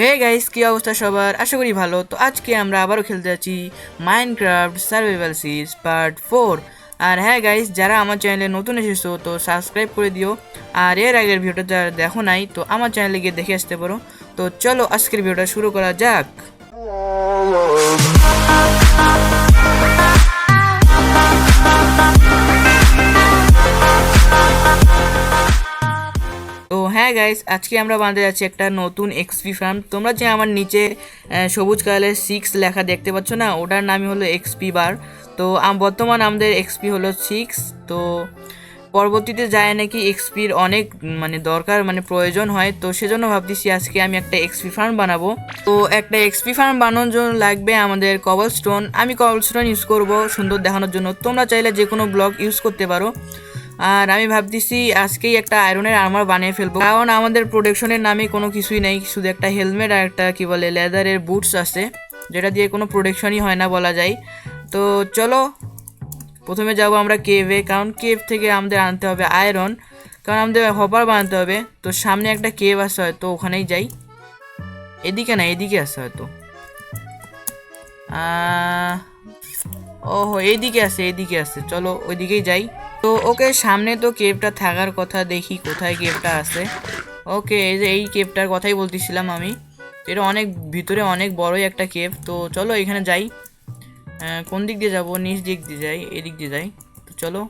Hey guys কি অবস্থা সবার? আশা করি ভালো। তো আজকে আমরা আবারও খেলতে যাচ্ছি Minecraft survival series part four আর হ্যাঁ গাইস যারা আমার চ্যানেলে নতুন এসেছ, তো সাবস্ক্রাইব করে দিও। আর এর আগের ভিডিওটা যারা দেখো নাই, তো আমার চ্যানেলে গিয়ে দেখে আসতে পারো। তো চলো আজকের ভিডিওটা শুরু করা যাক। হ্যাঁ গাইস আজকে আমরা বানাতে যাচ্ছি একটা নতুন এক্সপি ফার্ম তোমরা যে আমার নিচে সবুজ কালারের সিক্স লেখা দেখতে পাচ্ছ না, ওটার নামই হলো এক্সপি বার তো বর্তমান আমাদের এক্সপি হলো সিক্স তো, পরবর্তীতে যায় নাকি এক্সপির অনেক মানে দরকার মানে প্রয়োজন হয়। তো, সেজন্য ভাবতেছি আজকে আমি একটা এক্সপি ফার্ম বানাবো। তো, একটা এক্সপি ফার্ম বানানোর জন্য লাগবে আমাদের কবল স্টোন আমি কবল স্টোন ইউজ করব সুন্দর দেখানোর জন্য। তোমরা চাইলে যে কোনো ব্লক ইউজ করতে পারো। আর আমি ভাবতেছি আজকেই একটা আয়রনের আর্মার বানিয়ে ফেলব। কারণ আমাদের প্রোডাকশনের নামে কোনো কিছুই নেই, শুধু একটা হেলমেট আর একটা কি বলে লেদারের বুটস আছে, যেটা দিয়ে কোনো প্রোটেকশনই হয় না বলা যায়। তো চলো, প্রথমে যাব আমরা কেভে কারণ কেভ থেকে আমাদের আনতে হবে আয়রন কারণ আমাদের হপার বানাতে হবে। তো সামনে একটা কেভ আছে হয়তো, ওখানেই যাই। এদিকে না, এদিকে আছে হয়তো। ওহো এইদিকে আছে এইদিকে আছে। চলো, ওইদিকেই যাই। তো ওকে সামনে তো কেভটা থাকার কথা দেখি কোথায় কেভটা আছে। ওকে, এই যে এই কেভটার কথাই বলতেছিলাম আমি। এটা অনেক, ভিতরে অনেক বড়ই একটা কেভ তো চলো এখানে যাই। কোন দিক দিয়ে যাব? নিচ দিক দিয়ে যাই, এদিক দিয়ে যাই। তো চলো।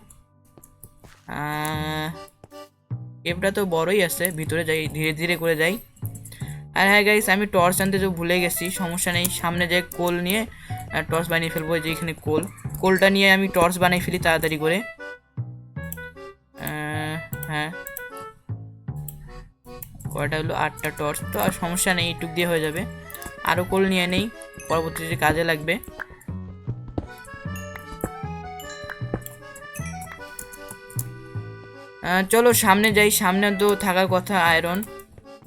কেভটা তো বড়ই আছে, ভিতরে যাই, ধীরে ধীরে করে যাই। আর হ্যাঁ গাইস আমি টর্চ আনতে তো ভুলে গেছি, সমস্যা নেই। সামনে যে কোল নিয়ে টর্চ বানিয়ে ফেলব যে এখানে কোল। কোলটা নিয়ে আমি টর্চ বানিয়ে ফেলি তাড়াতাড়ি করে। হ্যাঁ। কয়টা হলো আটটা টর্চ। তো আর সমস্যা নেই, এইটুক দিয়ে হয়ে যাবে। আরও কোল নিয়ে নেই পরবর্তীতে কাজে লাগবে। চলো সামনে যাই, সামনে তো থাকার কথা আয়রন।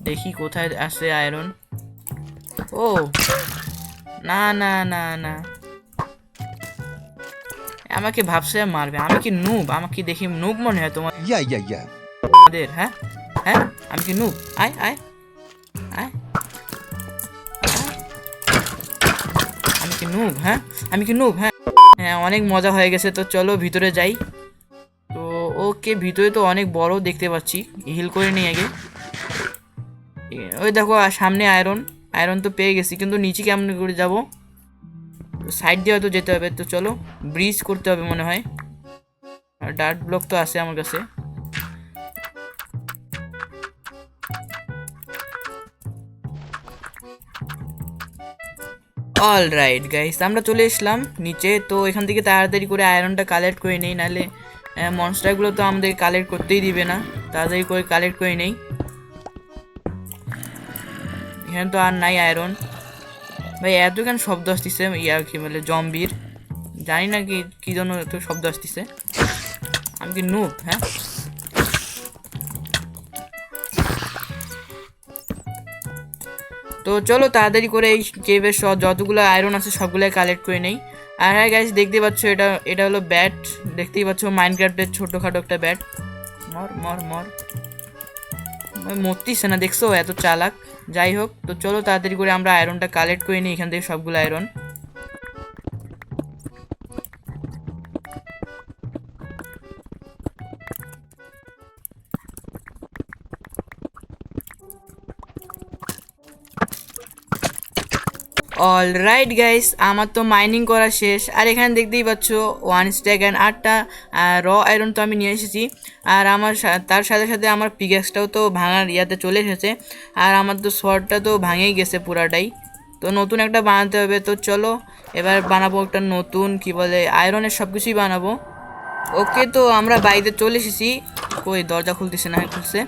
দেখি কোথায় আছে আয়রন। ও, না না না না। আমাকে ভাবছে মারবে। আমি কি নুব আমাকে দেখি নুব মনে হয় তোমার? ইয়া ইয়া ইয়া। আমাদের হ্যাঁ? হ্যাঁ? আমি কি নুব আয় আয়। আয়। আয়। আমি কি নুব হ্যাঁ? আমি কি নুব হ্যাঁ? হ্যাঁ অনেক মজা হয়ে গেছে তো চলো ভিতরে যাই। তো ওকে ভিতরে তো অনেক বড় দেখতে পাচ্ছি হিল করে নিই আগে। ওই দেখো সামনে আয়রন আয়রন তো পেয়ে গেছি কিন্তু নিচে কেমন করে যাব? সাইড দিয়ে হয়তো যেতে হবে, তো চলো ব্রিজ করতে হবে মনে হয়। আর ডার্ট ব্লক তো আছে আমার কাছে। অল রাইট গাইস আমরা চলে এসলাম নিচে, তো এখান থেকে তাড়াতাড়ি করে আয়রনটা কালেক্ট করে নেই, নাহলে মনস্টারগুলো তো আমাদের কালেক্ট করতেই দিবে না, তাড়াতাড়ি করে কালেক্ট করে নেই। এখানে তো আর নাই আয়রন ভাই এত কেন শব্দ আসতেছে, ইয়া কি বলে, জম্বির। জানি না কি কি জন্য এত শব্দ আসতেছে। আমি কি নুব হ্যাঁ? তো চলো তাড়াতাড়ি করে এই কেভের সব যতগুলো আয়রন আছে, সবগুলাই কালেক্ট করে নেই। আর হ্যাঁ গাইস দেখতে পাচ্ছ এটা এটা হলো ব্যাট দেখতেই পাচ্ছ মাইনক্রাফটের ছোটোখাটো একটা ব্যাট মর মর মর। ওই মরতিছে না, দেখছ? এত চালাক। যাই হোক, তো চলো তাড়াতাড়ি করে আমরা আয়রনটা কালেক্ট করে নিই, এখান থেকে সবগুলো আয়রন অল রাইট গাইস আমার তো মাইনিং করা শেষ। আর এখানে দেখতেই পাচ্ছ ওয়ান স্ট্যাক অ্যান্ড আটটা র আয়রন তো আমি নিয়ে এসেছি। আর আমার তার সাথে সাথে আমার পিগাসটাও তো ভাঙার ইয়াতে চলে এসেছে। আর আমার তো শর্টটা তো ভাঙেই গেছে পুরাটাই। তো নতুন একটা বানাতে হবে, তো চলো, এবার বানাবো একটা নতুন, কি বলে আয়রনের সব কিছুই বানাবো। ওকে তো আমরা বাড়িতে চলে এসেছি। কই, দরজা খুলতেছে না, খুলছে।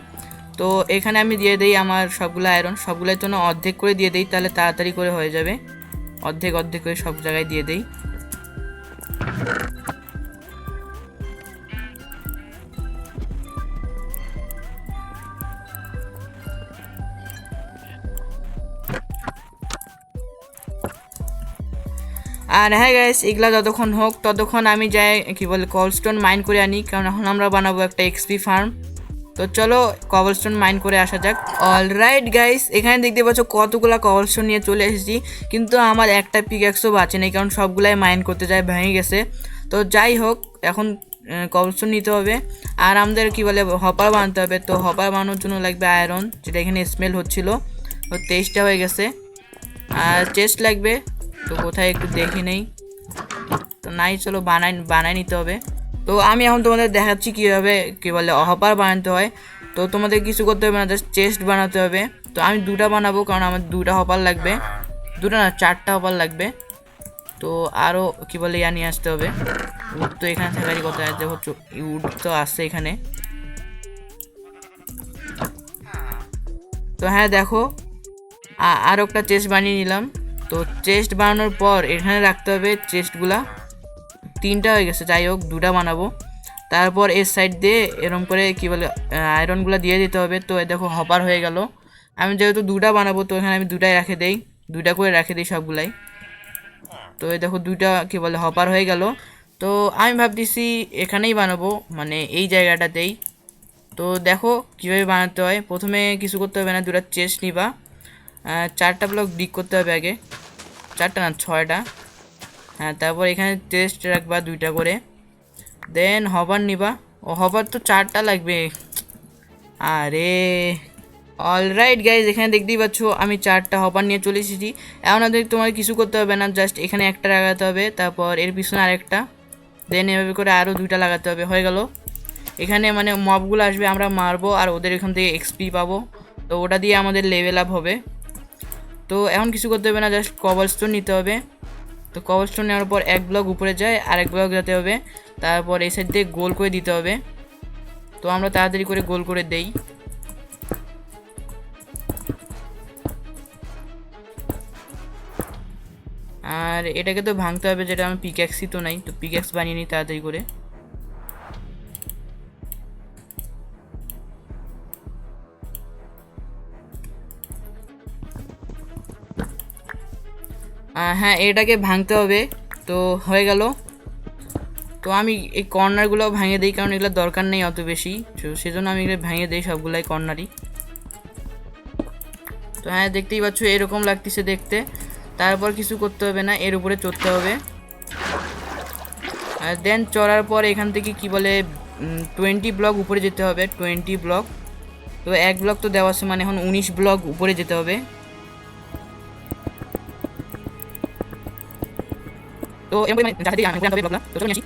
তো এখানে আমি দিয়ে দেই আমার সবগুলো আয়রন সবগুলোর জন্য অর্ধেক করে দিয়ে দেই, তাহলে তাড়াতাড়ি করে হয়ে যাবে। অর্ধেক অর্ধেক করে সব জায়গায় দিয়ে দেই। আর হ্যাঁ গাইস এগুলা যতক্ষণ হোক, ততক্ষণ আমি যাই, কি বলে কলস্টোন মাইন করে আনি, কারণ এখন আমরা বানাবো একটা এক্সপি ফার্ম তো চলো কবলস্টোন মাইন করে আসা যাক। অল রাইট গাইস এখানে দেখতে পাচ্ছ কতগুলা কবলস্টোন নিয়ে চলে এসেছি। কিন্তু আমার একটা পিক্যাক্সও বাঁচে নেই, কারণ সবগুলাই মাইন করতে যায়, ভেঙে গেছে। তো যাই হোক, এখন কবলস্টোন নিতে হবে। আর আমাদের কি বলে হপার বানাতে হবে। তো হপার বানানোর জন্য লাগবে আয়রন যেটা এখানে স্মেল হচ্ছিল। তো তেইশটা হয়ে গেছে। আর চেস্ট লাগবে। তো কোথায় একটু দেখি নেই। তো নাই, চলো বানাই বানাই নিতে হবে। তো আমি এখন তোমাদের দেখাচ্ছি কীভাবে কী বলে হপার বানাতে হয়। তো তোমাদের কিছু করতে হবে না জাস্ট চেস্ট বানাতে হবে। তো আমি দুটা বানাবো, কারণ আমার দুটা হপার লাগবে। দুটা না, চারটা হপার লাগবে। তো আরও কী বলে ইয়া নিয়ে আসতে হবে। উড তো এখানে থাকারই কথা দেখো উড তো আসছে এখানে। তো হ্যাঁ দেখো। আরও একটা চেস্ট বানিয়ে নিলাম। তো চেস্ট বানানোর পর এখানে রাখতে হবে চেস্টগুলা তিনটা হয়ে গেছে, যাই হোক, দুটা বানাবো। তারপর এর সাইড দিয়ে এরম করে, কি বলে আয়রনগুলো দিয়ে দিতে হবে। তো দেখো হপার হয়ে গেল। আমি যেহেতু দুটা বানাবো, তো এখানে আমি দুটাই রেখে দেই। দুইটা করে রেখে দিই সবগুলাই। তো এই দেখো, দুইটা, কি বলে হপার হয়ে গেল। তো আমি ভাবতেছি এখানেই বানাবো মানে এই জায়গাটাতেই। তো দেখো, কীভাবে বানাতে হয়। প্রথমে কিছু করতে হবে না, দুটা চেস্ট নিবা। চারটা ব্লক ডিক করতে হবে আগে। চারটা না, ছয়টা। হ্যাঁ তারপর এখানে টেস্ট রাখবা দুইটা করে। দেন হবার নিবা। ও হবার তো চারটা লাগবে। আরে অলরাইট গাইজ এখানে দেখতেই পাচ্ছ, আমি চারটা হবার নিয়ে চলে এসেছি। এখন আমাদের তোমার কিছু করতে হবে না জাস্ট এখানে একটা লাগাতে হবে, তারপর এর পিছনে আরেকটা। দেন এভাবে করে আরও দুইটা লাগাতে হবে, হয়ে গেল। এখানে মানে মবগুলো আসবে, আমরা মারবো, আর ওদের এখান থেকে এক্সপি পাবো। তো ওটা দিয়ে আমাদের লেভেল আপ হবে। তো এখন কিছু করতে হবে না জাস্ট কভার স্টোন নিতে হবে। তো কভার স্টোন নেওয়ার পর এক ব্লক উপরে যায়, আরেক ব্লক যেতে হবে। তারপর এই সাইড দিয়ে গোল করে দিতে হবে। তো আমরা তাড়াতাড়ি করে গোল করে দেই। আর এটাকে তো ভাঙতে হবে, যেটা আমি পিক্যাক্সই তো নাই, তো পিক্যাক্স বানিয়ে নিই তাড়াতাড়ি করে। হ্যাঁ এটাকে ভাঙতে হবে। তো হয়ে গেল। তো আমি এই কর্নারগুলো ভেঙে দিই, কারণ এগুলো দরকার নেই অত বেশি। তো সেজন্য আমি এগুলো ভেঙে দিই সবগুলাই কর্নারই। তো হ্যাঁ দেখতেই পাচ্ছ, এরকম লাগতেছে দেখতে। তারপর কিছু করতে হবে না, এর উপরে চড়তে হবে। আর দেন চড়ার পর এখান থেকে কি বলে টোয়েন্টি ব্লক উপরে যেতে হবে টোয়েন্টি ব্লক তো এক ব্লক তো দেওয়া আছে মানে এখন উনিশ ব্লক উপরে যেতে হবে। তো এরকম করে মানে আমি উপরে আনতে তো চলো আসি।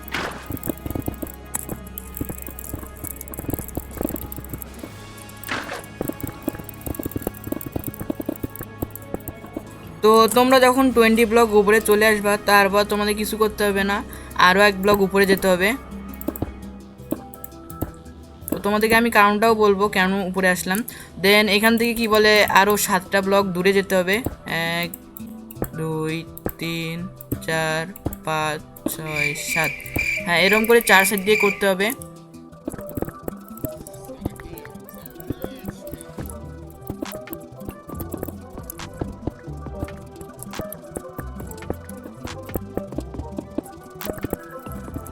তো তোমরা যখন টোয়েন্টি ব্লক উপরে চলে আসবা, তারপর তোমাদের কিছু করতে হবে না, আরও এক ব্লক উপরে যেতে হবে। তো তোমাদেরকে আমি কারণটাও বলব কেন উপরে আসলাম। দেন এখান থেকে কি বলে, আরও সাতটা ব্লক দূরে যেতে হবে। এক, দুই, তিন, চার পাঁচ ছয়, সাত। হ্যাঁ এরকম করে চার সাইড দিয়ে করতে হবে।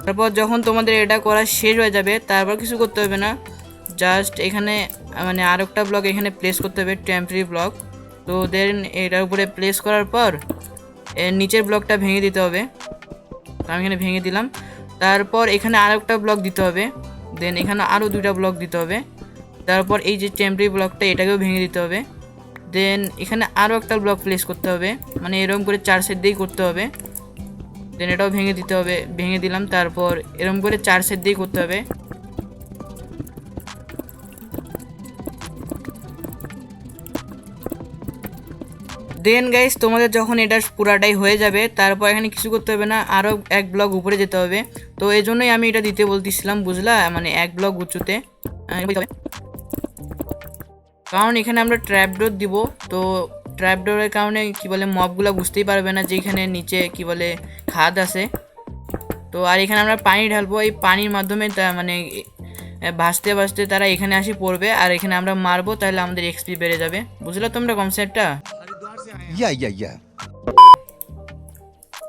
তারপর যখন তোমাদের এটা করা শেষ হয়ে যাবে, তারপর কিছু করতে হবে না। জাস্ট এখানে মানে আর একটা ব্লক এখানে প্লেস করতে হবে টেম্পোরারি ব্লক তো দেন এটার উপরে প্লেস করার পর নিচের ব্লকটা ভেঙে দিতে হবে। আমি এখানে ভেঙে দিলাম। তারপর এখানে আরও একটা ব্লক দিতে হবে। দেন এখানে আরও দুইটা ব্লক দিতে হবে। তারপর এই যে টেম্পোরারি ব্লকটা এটাকেও ভেঙে দিতে হবে। দেন এখানে আরও একটা ব্লক প্লেস করতে হবে। মানে এরকম করে চার সেট দিয়েই করতে হবে। দেন এটাও ভেঙে দিতে হবে। ভেঙে দিলাম, তারপর এরকম করে চার সেট দিয়েই করতে হবে। দেন গাইস তোমাদের যখন এটা পুরাটাই হয়ে যাবে, তারপর এখানে কিছু করতে হবে না আরও এক ব্লক উপরে যেতে হবে। তো এই জন্যই আমি এটা দিতে বলতেছিলাম, বুঝলা? মানে এক ব্লক উঁচুতে। কারণ এখানে আমরা ট্র্যাপডোর দিব, তো ট্র্যাপডোরের কারণে কি বলে মবগুলো বুঝতেই পারবে না যে এখানে নিচে কি বলে খাদ আছে। তো আর এখানে আমরা পানি ঢালবো, এই পানির মাধ্যমে মানে ভাসতে ভাসতে তারা এখানে আসি পড়বে, আর এখানে আমরা মারবো, তাহলে আমাদের এক্সপি বেড়ে যাবে। বুঝলে তোমরা কনসেপ্টটা Yeah, yeah, yeah.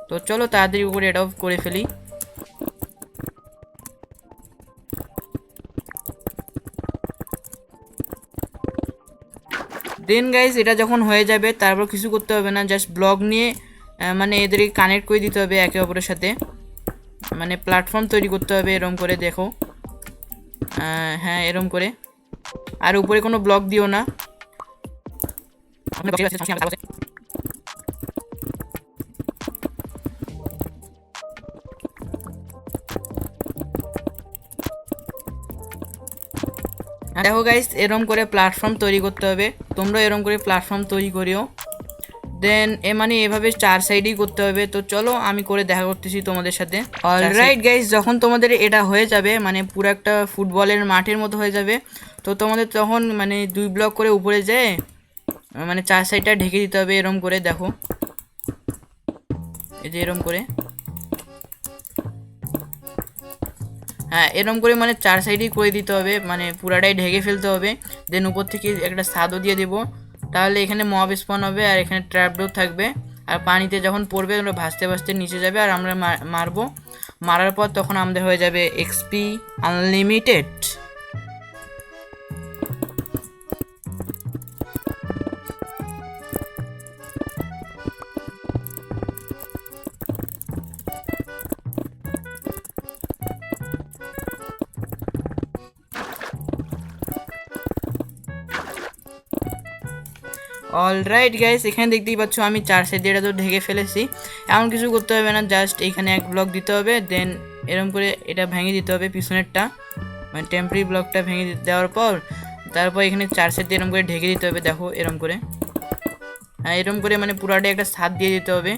তো চলো তাড়াতাড়ি করে এটাও করে ফেলি। দেন গাইজ এটা যখন হয়ে যাবে তারপর কিছু করতে হবে না জাস্ট ব্লগ নিয়ে মানে এদেরকে কানেক্ট করে দিতে হবে একে অপরের সাথে। মানে প্ল্যাটফর্ম তৈরি করতে হবে এরম করে দেখো। আহ, হ্যাঁ এরম করে। আর উপরে কোনো ব্লক দিও না। দেখো গাইস এরম করে প্ল্যাটফর্ম তৈরি করতে হবে। তোমরা এরম করে প্ল্যাটফর্ম তৈরি করিও। দেন এ মানে এভাবে চার সাইডেই করতে হবে। তো চলো, আমি করে দেখা করতেছি তোমাদের সাথে। অলরাইট গাইস যখন তোমাদের এটা হয়ে যাবে মানে পুরো একটা ফুটবলের মাঠের মতো হয়ে যাবে, তো তোমাদের তখন মানে দুই ব্লক করে উপরে যেয়ে মানে চার সাইডটা ঢেকে দিতে হবে এরম করে, দেখো। এই যে এরম করে। হ্যাঁ এরম করে মানে চার সাইডেই করে দিতে হবে মানে পুরাটাই ঢেকে ফেলতে হবে। দেন উপর থেকে একটা স্বাদও দিয়ে দেবো। তাহলে এখানে মব স্পন হবে আর এখানে ট্র্যাপডোর থাকবে। আর পানিতে যখন পড়বে ওরা ভাসতে ভাসতে নিচে যাবে আর আমরা মার- মারবো। মারার পর তখন আমাদের হয়ে যাবে এক্সপি আনলিমিটেড অলরাইট গাইস এখানে দেখতেই পাচ্ছ আমি চার সাইড দিয়ে এটা তো ঢেকে ফেলেছি। এমন কিছু করতে হবে না জাস্ট এখানে এক ব্লক দিতে হবে দেন এরকম করে এটা ভেঙে দিতে হবে পিছনেরটা। মানে টেম্পরি ব্লকটা ভেঙে দেওয়ার পর, তারপর এখানে চার সাইড দিয়ে এরকম করে ঢেকে দিতে হবে, দেখো এরকম করে। হ্যাঁ এরকম করে মানে পুরাটাই একটা স্বাদ দিয়ে দিতে হবে।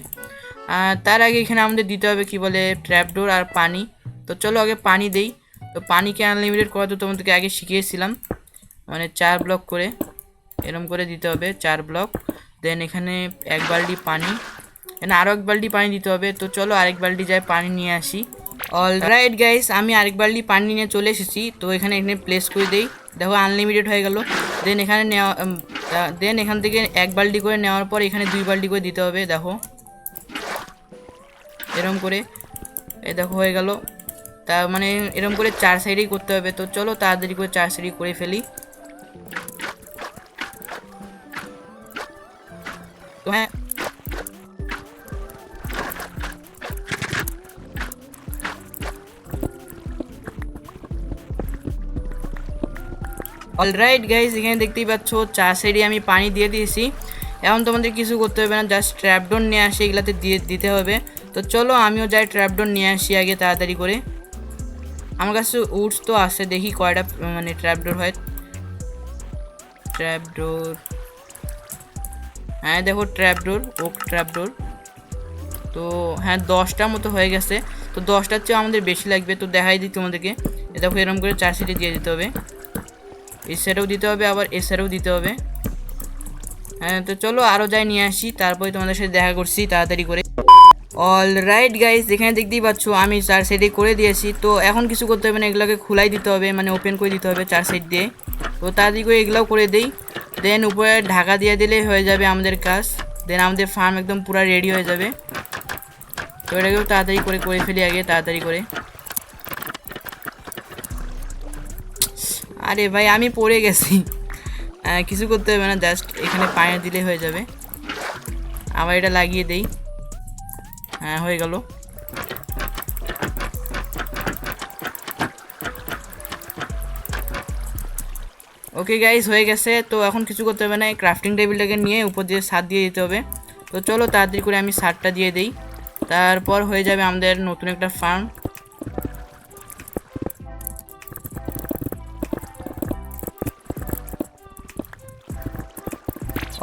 আর তার আগে এখানে আমাদের দিতে হবে কি বলে ট্র্যাপডোর আর পানি। তো চলো আগে পানি দেই। তো পানিকে আনলিমিটেড করা তো তোমাদেরকে আগে শিখিয়েছিলাম। মানে চার ব্লক করে। এরম করে দিতে হবে চার ব্লক দেন এখানে এক বালতি পানি। এখানে আরও এক বালতি পানি দিতে হবে। তো চলো আরেক বালতি যায় পানি নিয়ে আসি। অলরাইট গাইস আমি আরেক বালতি পানি নিয়ে চলে এসেছি। তো এখানে এখানে প্লেস করে দেই। দেখো আনলিমিটেড হয়ে গেল। দেন এখানে নেওয়া দেন এখান থেকে এক বালতি করে নেওয়ার পর এখানে দুই বালতি করে দিতে হবে, দেখো। এরম করে। এই দেখো, হয়ে গেল। তা মানে এরম করে চার সাইডেই করতে হবে। তো চলো তাড়াতাড়ি করে চার সাইডই করে ফেলি। তো হ্যাঁ অলরাইট গাইজ এখানে দেখতেই পাচ্ছ চার সাইডে আমি পানি দিয়ে দিয়েছি। এখন তোমাদের কিছু করতে হবে না জাস্ট ট্র্যাপডোর নিয়ে আসি, এগুলাতে দিয়ে দিতে হবে। তো চলো, আমিও যাই ট্র্যাপডোর নিয়ে আসি আগে তাড়াতাড়ি করে। আমার কাছে উডস তো আছে, দেখি কয়টা মানে ট্র্যাপডোর হয়। ট্র্যাপডোর হ্যাঁ দেখো ট্র্যাপডোর ওক ট্র্যাপডোর তো হ্যাঁ দশটা মতো হয়ে গেছে। তো দশটার চেয়ে আমাদের বেশি লাগবে, তো দেখাই দিই তোমাদেরকে। দেখো এরকম করে চার সিটে দিয়ে দিতে হবে। এই সাইডেও দিতে হবে, আবার এ সাইডেও দিতে হবে। হ্যাঁ তো চলো আরও যাই নিয়ে আসি, তারপরে তোমাদের সাথে দেখা করছি তাড়াতাড়ি করে। অল রাইট গাইস এখানে দেখতেই পাচ্ছ, আমি চার সাইডে করে দিয়েছি। তো এখন কিছু করতে হবে না, এগুলোকে খুলাই দিতে হবে মানে ওপেন করে দিতে হবে চার সাইড দিয়ে। তো তাড়াতাড়ি করে এগুলোও করে দেই। দেন উপরে ঢাকা দিয়ে দিলেই হয়ে যাবে আমাদের কাজ। দেন আমাদের ফার্ম একদম পুরো রেডি হয়ে যাবে। তো এটাকেও তাড়াতাড়ি করে করে ফেলি আগে, তাড়াতাড়ি করে। আরে ভাই, আমি পড়ে গেছি। কিছু করতে হবে না জাস্ট এখানে পায়ে দিলে হয়ে যাবে। আবার এটা লাগিয়ে দেই। হ্যাঁ হয়ে গেল। ওকে গাইস হয়ে গেছে। তো এখন কিছু করতে হবে না, এই ক্রাফটিং টেবিলটাকে নিয়ে উপর দিয়ে সার দিয়ে দিতে হবে। তো চলো তাড়াতাড়ি করে আমি সারটা দিয়ে দিই। তারপর হয়ে যাবে আমাদের নতুন একটা ফার্ম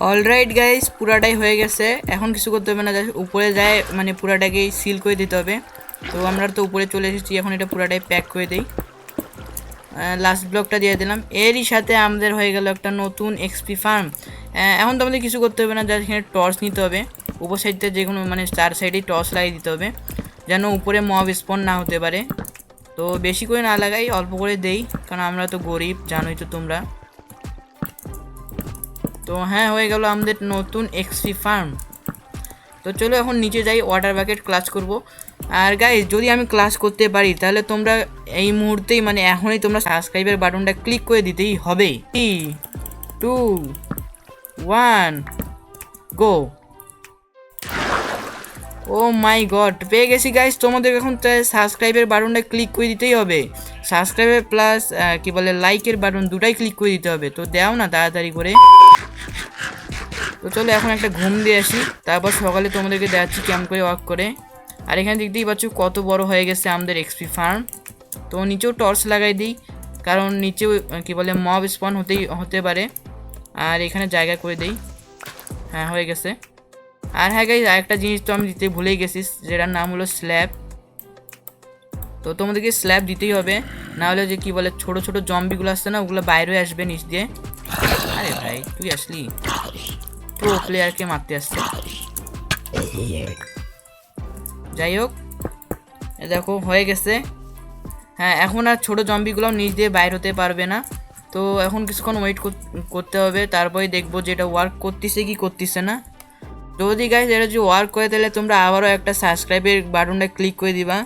অলরাইট গাইস পুরাটাই হয়ে গেছে। এখন কিছু করতে হবে না উপরে যায় মানে পুরাটাকেই সিল করে দিতে হবে। তো আমরা তো উপরে চলে এসেছি, এখন এটা পুরাটাই প্যাক করে দিই। লাস্ট ব্লকটা দিয়ে দিলাম। এরই সাথে আমাদের হয়ে গেল একটা নতুন এক্সপি ফার্ম এখন তো আমাদের কিছু করতে হবে না যার এখানে টর্চ নিতে হবে। উপর সাইডটা যে কোনো মানে চার সাইডেই টর্চ লাগিয়ে দিতে হবে, যেন উপরে মব স্পন না হতে পারে। তো বেশি করে না লাগাই, অল্প করে দেই, কারণ আমরা তো গরিব, জানোই তো তোমরা। তো হ্যাঁ হয়ে গেল আমাদের নতুন এক্সপি ফার্ম তো চলো এখন নিচে যাই ওয়াটার বাকেট ক্লাচ করব। আর গাইজ যদি আমি ক্লাস করতে পারি, তাহলে তোমরা এই মুহূর্তেই মানে এখনই তোমরা সাবস্ক্রাইবের বাটনটা ক্লিক করে দিতেই হবে। Three two one go oh my God পেয়ে গেছি গাইস তোমাদের এখন সাবস্ক্রাইবের বাটনটা ক্লিক করে দিতেই হবে। সাবস্ক্রাইবের প্লাস কি বলে লাইকের বাটন দুটাই ক্লিক করে দিতে হবে। তো দাও না তাড়াতাড়ি করে। তো চলো এখন একটা ঘুম দিয়ে আসি, তারপর সকালে তোমাদেরকে দেখাচ্ছি কেমন করে ওয়াক করে। আর এখানে দেখতেই পাচ্ছ কত বড় হয়ে গেছে আমাদের এক্সপি ফার্ম তো নিচেও টর্চ লাগাই দিই, কারণ নিচেও কি বলে মব স্পন হতেই, হতে পারে। আর এখানে জায়গা করে দেই। হ্যাঁ হয়ে গেছে। আর হ্যাঁ গাইজ আরেকটা জিনিস তো আমি দিতে ভুলেই গেছি, যেটার নাম হলো স্ল্যাব তো তোমাদেরকে স্ল্যাব দিতেই হবে, না হলে যে কি বলে, ছোট ছোট জম্বিগুলো আসছে না, ওগুলো বাইরে আসবে নিচ দিয়ে। আরে ভাই, তুই আসলি? প্রো প্লেয়ারকে মারতে আসছে। যাই হোক দেখো, হয়ে গেছে। হ্যাঁ এখন আর ছোটো জম্বিগুলো নিচ দিয়ে বাইর হতে পারবে না। তো এখন কিছুক্ষণ ওয়েট করতে হবে তারপরে দেখব যে এটা ওয়ার্ক করতেছে কি করতেছে না। যদি গাইজ এটা যদি ওয়ার্ক করে, তাহলে তোমরা আবারও একটা সাবস্ক্রাইবের বাটনটা ক্লিক করে দিবা।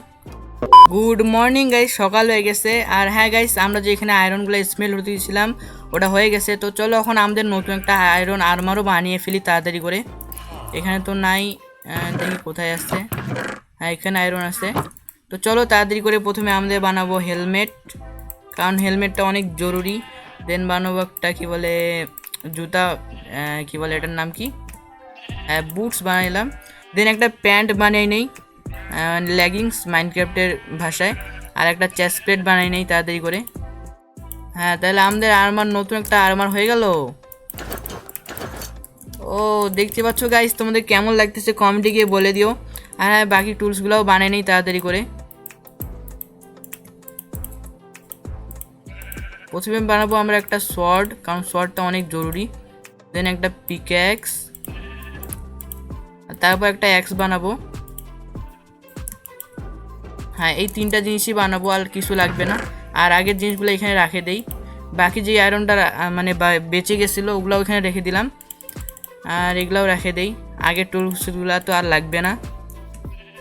গুড মর্নিং গাইজ সকাল হয়ে গেছে। আর হ্যাঁ গাইজ আমরা যে এখানে আয়রনগুলো স্মেল হতে দিয়েছিলাম ওটা হয়ে গেছে। তো চলো এখন আমাদের নতুন একটা আয়রন আর্মারও বানিয়ে ফেলি তাড়াতাড়ি করে। এখানে তো নাই দেখি কোথায় আসছে হ্যাঁ এখানে আয়রন আছে। তো চলো তাড়াতাড়ি করে প্রথমে আমাদের বানাবো হেলমেট কারণ হেলমেটটা অনেক জরুরি। দেন বানাবো একটা কী বলে, জুতা কি বলে এটার নাম কি? বুটস বানাইলাম। দেন একটা প্যান্ট বানিয়ে নেই লেগিংস মাইনক্রাফটের ভাষায়। আর একটা চেস্ট প্লেট বানিয়ে নেই তাড়াতাড়ি করে। হ্যাঁ তাহলে আমাদের আর্মার নতুন একটা আর্মার হয়ে গেল। ও, দেখতে পাচ্ছ গাইস তোমাদের কেমন লাগতেছে কমেন্টে গিয়ে বলে দিও। আর হ্যাঁ বাকি টুলসগুলোও বানিয়ে নেই তাড়াতাড়ি করে। প্রথমে বানাবো আমরা একটা শর্ট কারণ শর্টটা অনেক জরুরি। দেন একটা পিক্যাক্স তারপর একটা অ্যাক্স বানাবো। হ্যাঁ এই তিনটা জিনিসই বানাবো, আর কিছু লাগবে না। আর আগের জিনিসগুলো এখানে রাখে দেই। বাকি যে আয়রনটা মানে বেঁচে গেছিল, ওগুলোও এখানে রেখে দিলাম। আর এগুলাও রেখে দেই। আগের টুলসগুলো তো আর লাগবে না।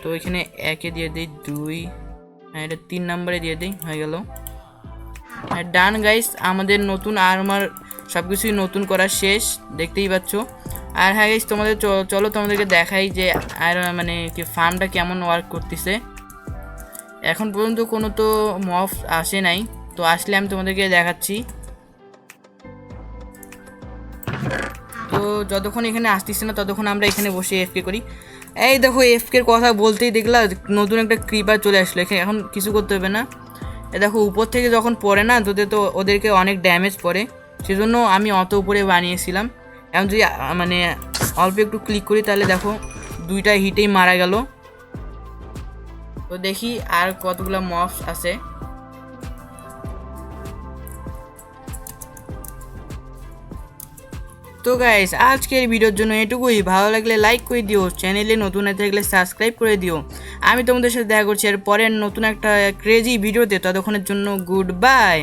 তো এখানে একে দিয়ে দিই দুই হ্যাঁ এটা তিন নম্বরে দিয়ে দিই, হয়ে গেল। হ্যাঁ ডান গাইস আমাদের নতুন আর্মার সব কিছুই নতুন করা শেষ, দেখতেই পাচ্ছ। আর হ্যাঁ গাইস তোমাদের চলো তোমাদেরকে দেখাই যে আর মানে কি ফার্মটা কেমন ওয়ার্ক করতেছে। এখন পর্যন্ত কোনো তো মফ আসে নাই, তো আসলে আমি তোমাদেরকে দেখাচ্ছি। তো যতক্ষণ এখানে আসতেছে না, ততক্ষণ আমরা এখানে বসে এফকে করি। এই দেখো, এফকের কথা বলতেই দেখলা নতুন একটা ক্রিপার চলে আসলো এখানে। এখন কিছু করতে হবে না। এ দেখো, উপর থেকে যখন পড়ে না, তোদের তো ওদেরকে অনেক ড্যামেজ পড়ে। সেজন্য আমি অত উপরে বানিয়েছিলাম। এখন যদি মানে অল্প একটু ক্লিক করি, তাহলে দেখো, দুইটা হিটেই মারা গেল। তো দেখি আর কতগুলো মফস আছে। তো গাইস আজকের ভিডিওর জন্য এটুকুই। ভালো লাগলে লাইক করে দিও চ্যানেলে নতুন হয়ে থাকলে সাবস্ক্রাইব করে দিও। আমি তোমাদের সাথে দেখা করছি আর পরের নতুন একটা ক্রেজি ভিডিওতে। ততক্ষণের জন্য গুড বাই